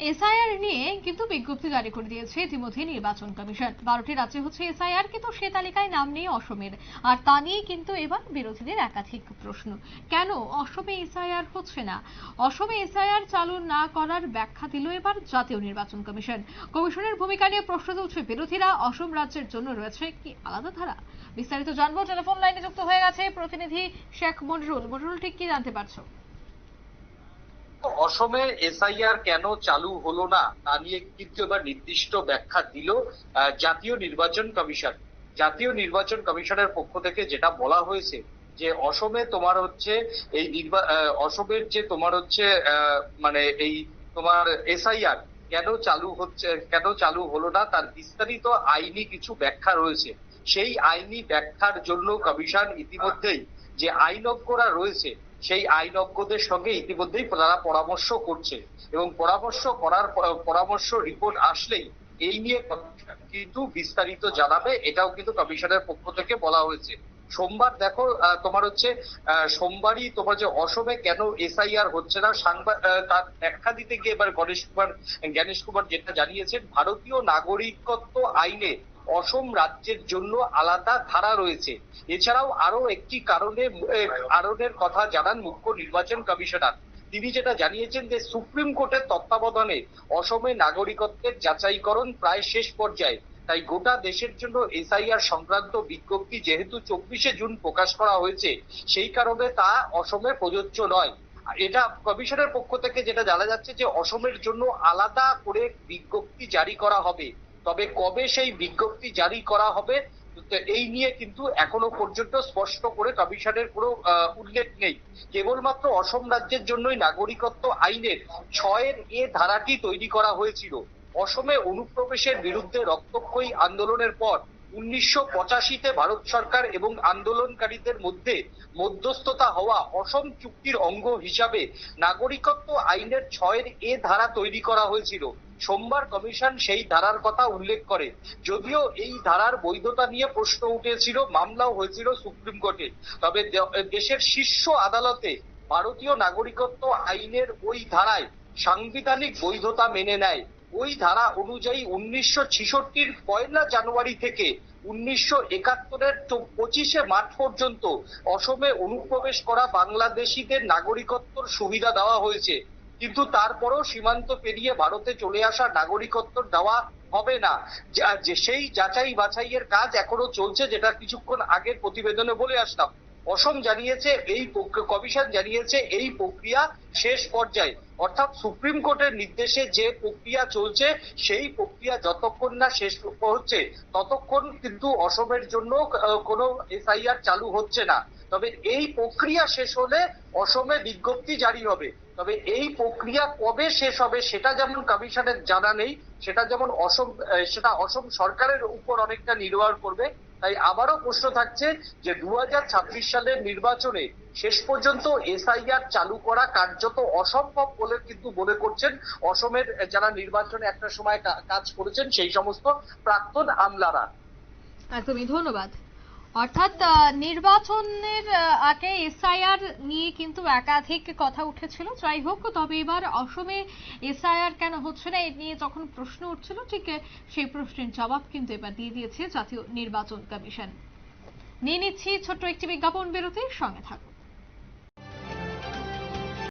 SIR নিয়ে কিন্তু বিজ্ঞপ্তি জারি করে দিয়েছে ইতিমধ্যে নির্বাচন কমিশন। বারোটি রাজ্যে হচ্ছে এসআইআর কিন্তু সে তালিকায় নাম নেই অসমের। আর তা নিয়ে কিন্তু এবার বিরোধীদের একাধিক প্রশ্ন। কেন অসমে এসআইআর হচ্ছে না? অসমে এসআইআর চালু না করার ব্যাখ্যা দিল এবার জাতীয় নির্বাচন কমিশন। কমিশনের ভূমিকা নিয়ে প্রশ্ন তুলছে বিরোধীরা। অসম রাজ্যের জন্য রয়েছে কি আলাদা ধারা? বিস্তারিত জানব। টেলিফোন লাইনে যুক্ত হয়ে গেছে প্রতিনিধি শেখ মনিরুল। মনিরুল, ঠিক কি জানতে পারছ? অসমে এসআইআর কেন চালু হলো না? তা নিয়ে কিন্তু এবার নির্দিষ্ট ব্যাখ্যা দিল জাতীয় নির্বাচন কমিশন। জাতীয় নির্বাচন কমিশনের পক্ষ থেকে যেটা বলা হয়েছে যে অসমে তোমার হচ্ছে এই অসমের যে তোমার হচ্ছে মানে এই তোমার এসআইআর কেন চালু হচ্ছে, কেন চালু হলো না, তার বিস্তারিত আইনি কিছু ব্যাখ্যা রয়েছে। সেই আইনি ব্যাখ্যার জন্য কমিশন ইতিমধ্যেই যে আইনজ্ঞরা রয়েছে সেই আইনজ্ঞদের সঙ্গে ইতিমধ্যেই তারা পরামর্শ করছে এবং পরামর্শ করার পরামর্শ রিপোর্ট আসলেই এই নিয়ে কিন্তু বিস্তারিত জানাবে, এটাও কিন্তু কমিশনের পক্ষ থেকে বলা হয়েছে। সোমবার দেখো তোমার হচ্ছে সোমবারই তোমার যে অসমে কেন এসআইআর হচ্ছে না সাংবাদ তার ব্যাখ্যা দিতে গিয়ে এবার গণেশ কুমার, জ্ঞানেশ কুমার যেটা জানিয়েছেন, ভারতীয় নাগরিকত্ব আইনে অসম রাজ্যের জন্য আলাদা ধারা রয়েছে। এছাড়াও আরও একটি কারণে কারণের কথা জানান মুখ্য নির্বাচন কমিশনার। তিনি যেটা জানিয়েছেন যে, সুপ্রিম কোর্টের তত্ত্বাবধানে অসমে নাগরিকত্বের যাচাইকরণ প্রায় শেষ পর্যায়ে। তাই গোটা দেশের জন্য এসআইআর সংক্রান্ত বিজ্ঞপ্তি যেহেতু চব্বিশে জুন প্রকাশ করা হয়েছে, সেই কারণে তা অসমে প্রযোজ্য নয়। এটা কমিশনের পক্ষ থেকে যেটা জানা যাচ্ছে যে, অসমের জন্য আলাদা করে বিজ্ঞপ্তি জারি করা হবে। তবে কবে সেই বিজ্ঞপ্তি জারি করা হবে এই নিয়ে কিন্তু এখনও পর্যন্ত স্পষ্ট করে কমিশনের কোনো উল্লেখ নেই। কেবলমাত্র অসম রাজ্যের জন্যই নাগরিকত্ব আইনের ছয়ের এ ধারাটি তৈরি করা হয়েছিল। অসমে অনুপ্রবেশের বিরুদ্ধে রক্তক্ষয়ী আন্দোলনের পর উনিশশো পঁচাশিতে ভারত সরকার এবং আন্দোলনকারীদের মধ্যে মধ্যস্থতা হওয়া অসম চুক্তির অঙ্গ হিসাবে নাগরিকত্ব আইনের ছয়ের এ ধারা তৈরি করা হয়েছিল। সোমবার কমিশন সেই ধারার কথা উল্লেখ করে। যদিও এই ধারার বৈধতা নিয়ে প্রশ্ন উঠেছিল, মামলাও হয়েছিল সুপ্রিম কোর্টে। তবে দেশের শীর্ষ আদালতে ভারতীয় নাগরিকত্ব আইনের ওই ধারায় সাংবিধানিক বৈধতা মেনে নেয়। ওই ধারা অনুযায়ী উনিশশো ছিষট্টির পয়লা জানুয়ারি থেকে উনিশশো একাত্তরের পঁচিশে মার্চ পর্যন্ত অসমে অনুপ্রবেশ করা বাংলাদেশিদের নাগরিকত্বর সুবিধা দেওয়া হয়েছে। কিন্তু তারপরও সীমান্ত পেরিয়ে ভারতে চলে আসা নাগরিকত্ব দেওয়া হবে না। যে সেই যাচাই বাছাইয়ের কাজ এখনও চলছে, যেটা কিছুক্ষণ আগের প্রতিবেদনে বলে আসলাম। অসম জানিয়েছে, এই কমিশন জানিয়েছে, এই প্রক্রিয়া শেষ পর্যায়ে। অর্থাৎ সুপ্রিম কোর্টের নির্দেশে যে প্রক্রিয়া চলছে, সেই প্রক্রিয়া যতক্ষণ না শেষ হচ্ছে, ততক্ষণ কিন্তু অসমের জন্য কোনো এসআইআর চালু হচ্ছে না। তবে এই প্রক্রিয়া শেষ হলে অসমে বিজ্ঞপ্তি জারি হবে। তবে এই প্রক্রিয়া কবে শেষ হবে সেটা যেমন কমিশনের জানা নেই, সেটা যেমন অসম সেটা অসম সরকারের উপর অনেকটা নির্ভর করবে। তাই আবারও প্রশ্ন থাকছে যে দু সালের নির্বাচনে শেষ পর্যন্ত এসআইআর চালু করা কার্যত অসম্ভব বলে কিন্তু মনে করছেন অসমের যারা নির্বাচনে একটা সময় কাজ করেছেন সেই সমস্ত প্রাক্তন আমলারা। একদমই, ধন্যবাদ। অর্থাৎ নির্বাচনের আগে এসআইআর নিয়ে কিন্তু একাধিক কথা উঠেছিল। যাই হোক, তবে এবার অসমে এসআইআর কেন হচ্ছে না, এ নিয়ে যখন প্রশ্ন উঠছিল, ঠিক সেই প্রশ্নের জবাব কিন্তু এবার দিয়ে দিয়েছে জাতীয় নির্বাচন কমিশন। নিয়ে নিচ্ছি ছোট্ট একটি বিজ্ঞাপন বিরতির সঙ্গে থাকুন।